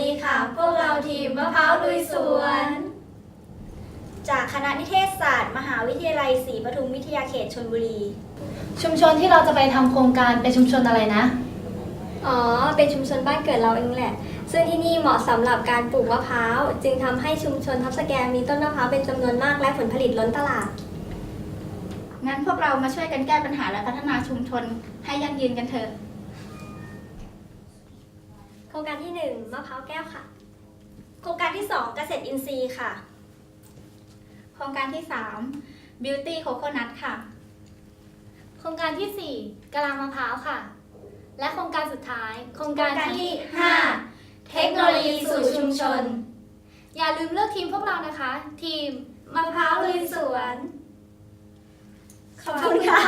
ดีค่ะ พวกเราทีมมะพร้าวลุยสวน จากคณะนิเทศศาสตร์ มหาวิทยาลัยศรีปทุมวิทยาเขตชลบุรี ชุมชนที่เราจะไปทำโครงการเป็นชุมชนอะไรนะ อ๋อ เป็นชุมชนบ้านเกิดเราเองแหละ ซึ่งที่นี่เหมาะสำหรับการปลูกมะพร้าว จึงทำให้ชุมชนทับสแกมีต้นมะพร้าวเป็นจำนวนมากและผลผลิตล้นตลาด งั้นพวกเรามาช่วยกันแก้ปัญหาและพัฒนาชุมชนให้ยั่งยืนกันเถอะโค รงการที่หนึ่งมะพร้าวแก้วค่ะ โครงการที่ 2 เกษตรอินทรีย์ค่ะ โครงการที่ 3 Beauty Coconut ค่ะ โครงการที่ 4กะลามะพร้าวค่ะ และโครงการสุดท้าย โครงการโครงการที่ที่ห้า5เทคโนโลยีสู่ชุมชน อย่าลืมเลือกทีมพวกเรานะคะ ทีมมะพร้าวลุยสวน ขอบคุณค่ะ